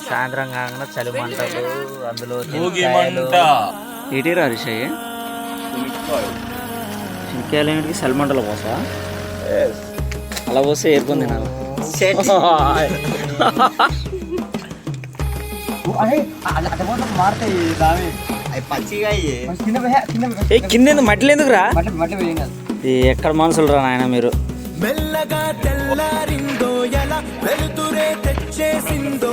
సాయంత్రం కాకుండా చలి మంటలు అందులో ఇటీరా రిషయ్ శనిక్కాయలు ఏమిటి చలి మంటలు పోసా అలా పోస్తే ఏర్కొని తినాలి. ఏ కింద మట్టిలు ఎందుకురా ఈ ఎక్కడ మనుషులు రా నాయన మీరు? మెల్లగా తెల్లారిందో ఎలా వెలుతురే తెచ్చేసిందో